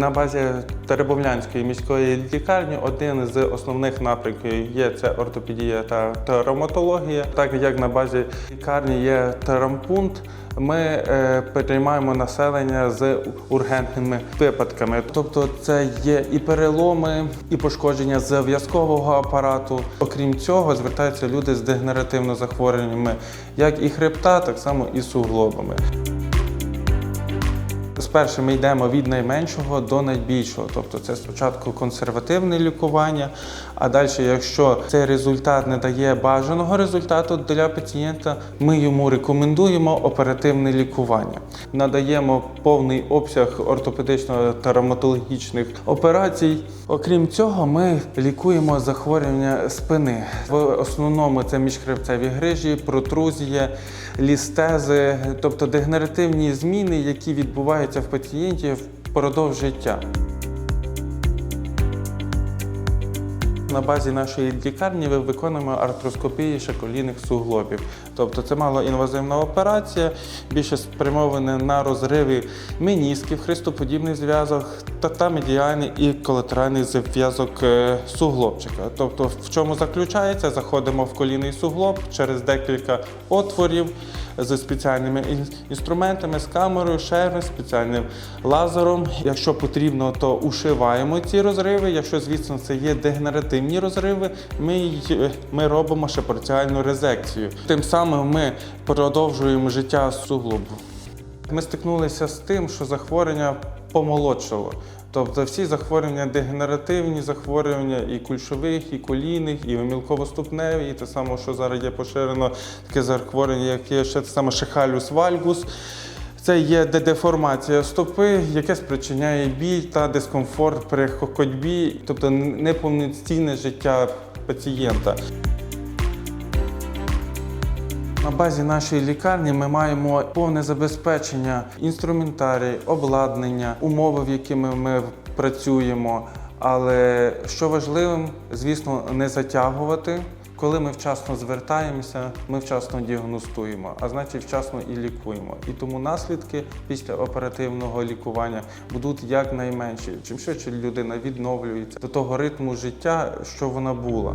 На базі Теребовлянської міської лікарні один з основних напрямків є це ортопедія та травматологія. Так як на базі лікарні є травмпункт, ми е, приймаємо населення з ургентними випадками. Тобто це є і переломи, і пошкодження зв'язкового апарату. Окрім цього, звертаються люди з дегенеративними захворюваннями, як і хребта, так само і суглобами. Спершу ми йдемо від найменшого до найбільшого, тобто це спочатку консервативне лікування, а далі, якщо цей результат не дає бажаного результату для пацієнта, ми йому рекомендуємо оперативне лікування. Надаємо повний обсяг ортопедично-травматологічних операцій. Окрім цього, ми лікуємо захворювання спини. В основному це міжхребцеві грижі, протрузія, лістези, тобто дегенеративні зміни, які відбуваються в пацієнтів впродовж життя. На базі нашої лікарні ми виконуємо артроскопії шаколійних суглобів. Тобто це малоінвазивна операція, більше спрямована на розриви менісків, хрестоподібний зв'язок та медіальний і колатеральний зв'язок е, суглобчика. Тобто, в чому заключається? Заходимо в колінний суглоб через декілька отворів з спеціальними ін- інструментами, з камерою, шерми, спеціальним лазером. Якщо потрібно, то ушиваємо ці розриви. Якщо, звісно, це є дегенеративні розриви, ми, й- ми робимо ще парціальну резекцію. Тим самим ми продовжуємо життя суглобу. Ми стикнулися з тим, що захворювання помолодшало. Тобто всі захворювання дегенеративні захворювання і кульшових, і колінних, і мілковоступневі, і те саме, що зараз є поширено таке захворювання, як є ще те саме шихалюс вальгус. Це є де- деформація стопи, яке спричиняє біль та дискомфорт при ходьбі, тобто неповноцінне життя пацієнта. На базі нашої лікарні ми маємо повне забезпечення інструментарій, обладнання, умови, в якими ми працюємо. Але що важливим, звісно, не затягувати. Коли ми вчасно звертаємося, ми вчасно діагностуємо, а значить вчасно і лікуємо. І тому наслідки після оперативного лікування будуть якнайменші. Чим швидше людина відновлюється до того ритму життя, що вона була.